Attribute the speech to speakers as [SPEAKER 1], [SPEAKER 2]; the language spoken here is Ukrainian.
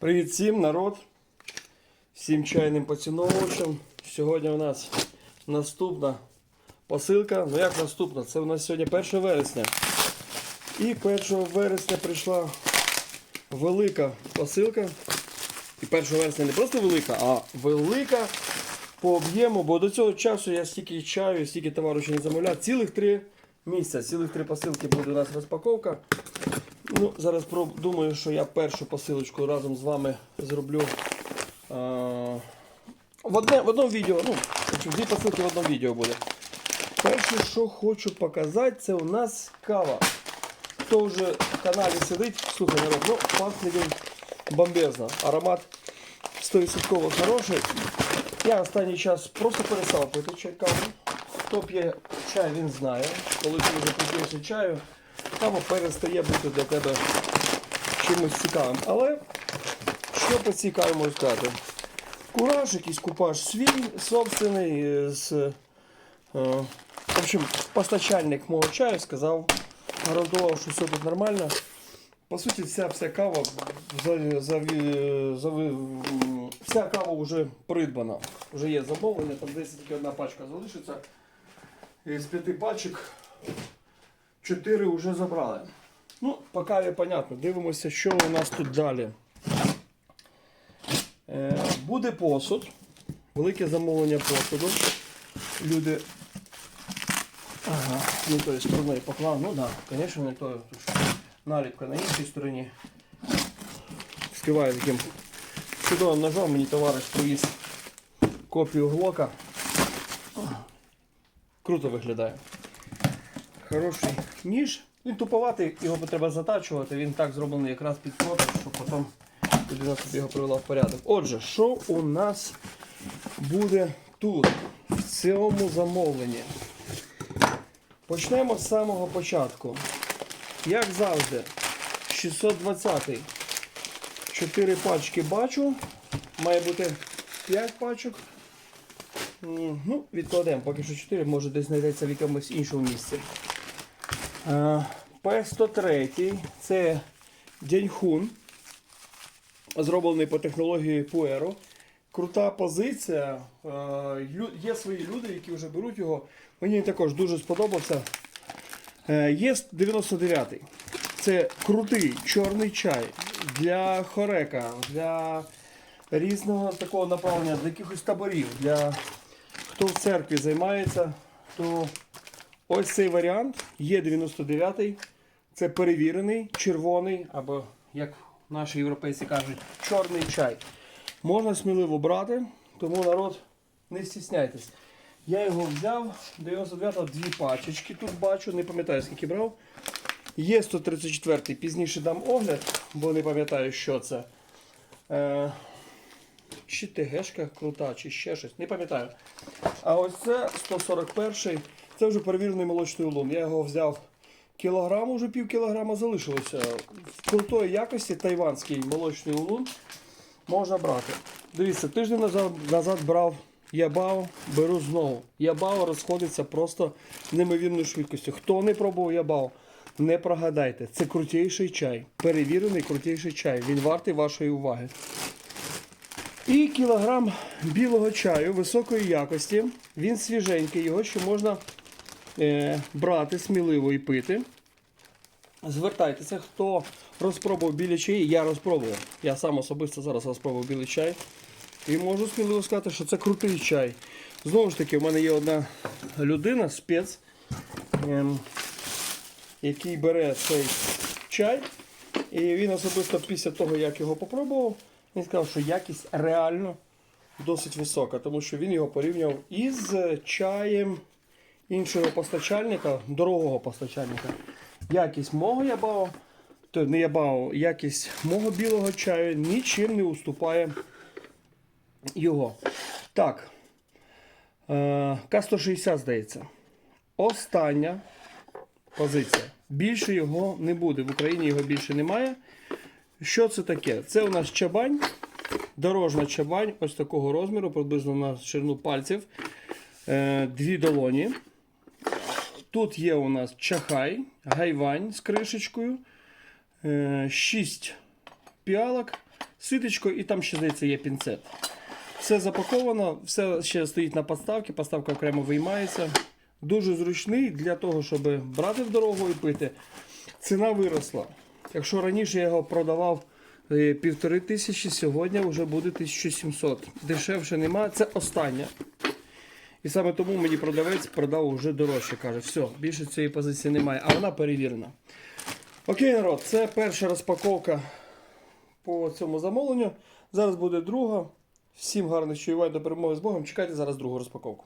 [SPEAKER 1] Привіт всім, народ, всім чайним поціновувачам. Сьогодні у нас наступна посилка. Ну як наступна? Це у нас сьогодні 1 вересня. І 1 вересня прийшла велика посилка. І 1 вересня не просто велика, а велика по об'єму, бо до цього часу я стільки чаю, стільки товару ще не замовляв. Цілих три місяця, цілих три посилки буде у нас розпаковка. Ну, зараз думаю, що я першу посилочку разом з вами зроблю а, в, одне, в одному відео. Ну, дві посилки в одному відео буде. Перше, що хочу показати, це у нас кава. Хто вже в каналі сидить, слухай, народ, ну, пахне він бомбезно. Аромат 100% хороший. Я останній час просто перестав пити чай каву. Хто п'є чай, він знає. Коли ти вже поп'єш чаю, кава перестає бути для тебе чимось цікавим. Але що по цій каві можу сказати? Кураж, якийсь купаж свій, собственний, е, з, е, в общем, постачальник мого чаю сказав, гарантував, що все тут нормально. По суті, вся вся кава за, за, за, вся кава вже придбана. Вже є замовлення, там десь тільки одна пачка залишиться. З п'яти пачок чотири вже забрали. Ну, по каві понятно. Дивимося, що у нас тут далі. Е, буде посуд. Велике замовлення посуду. Люди. Ага, не тої сторони поклав. Ну так, да, звісно, не тою. Наліпка на іншій стороні. Вскриваю таким чудовим ножом. Мені товариш привіз копію глока. Круто виглядає. Хороший ніж. Він туповатий, його треба затачувати. Він так зроблений якраз під продаж, щоб потім людина собі його привела в порядок. Отже, що у нас буде тут, в цьому замовленні? Почнемо з самого початку. Як завжди, 620 4 пачки бачу. Має бути 5 пачок. Ну, відкладемо, поки що 4, може десь знайдеться в якомусь іншому місці. Е, П103 це Дяньхун, зроблений по технології Puero. Крута позиція. Е, Є свої люди, які вже беруть його. Мені також дуже сподобався. Е, Є 99-й. Це крутий чорний чай для хорека, для різного такого направлення, для якихось таборів. Для хто в церкві займається, то ось цей варіант є 99-й. Це перевірений, червоний, або, як наші європейці кажуть, чорний чай. Можна сміливо брати, тому народ не стісняйтесь. Я його взяв, 99 дві пачечки тут бачу, не пам'ятаю скільки брав. Є 134-й, пізніше дам огляд, бо не пам'ятаю, що це. Е, чи ТГшка крута, чи ще щось, не пам'ятаю. А ось це 141 це вже перевірений молочний улун. Я його взяв кілограм, уже пів кілограма залишилося. В крутої якості тайванський молочний улун можна брати. Дивіться, тиждень назад, назад брав Ябао, беру знову. Ябао розходиться просто неймовірною швидкістю. Хто не пробував Ябао, не прогадайте. Це крутіший чай. Перевірений крутіший чай. Він вартий вашої уваги. І кілограм білого чаю високої якості. Він свіженький, його ще можна брати сміливо і пити. Звертайтеся, хто розпробував білі чаї, я розпробував. Я сам особисто зараз розпробував білий чай. І можу сміливо сказати, що це крутий чай. Знову ж таки, в мене є одна людина, спец, ем, який бере цей чай. І він особисто після того, як його попробував, він сказав, що якість реально досить висока, тому що він його порівняв із чаєм іншого постачальника, дорогого постачальника. Якість мого ябао, то не ябао, якість мого білого чаю нічим не уступає його. Так. Е, К-160, здається. Остання позиція. Більше його не буде. В Україні його більше немає. Що це таке? Це у нас чабань, дорожна чабань, ось такого розміру, приблизно на ширину пальців. Е, Дві долоні. Тут є у нас чахай, гайвань з кришечкою, 6 піалок ситочко і там ще здається є пінцет. Все запаковано, все ще стоїть на подставці, подставка окремо виймається. Дуже зручний для того, щоб брати в дорогу і пити. Ціна виросла. Якщо раніше я його продавав е, півтори тисячі, сьогодні вже буде 1700. Дешевше немає, це остання. І саме тому мені продавець продав уже дорожче. Каже, все, більше цієї позиції немає, а вона перевірена. Окей, народ, це перша розпаковка по цьому замовленню. Зараз буде друга. Всім гарних чуювань до перемоги з Богом. Чекайте зараз другу розпаковку.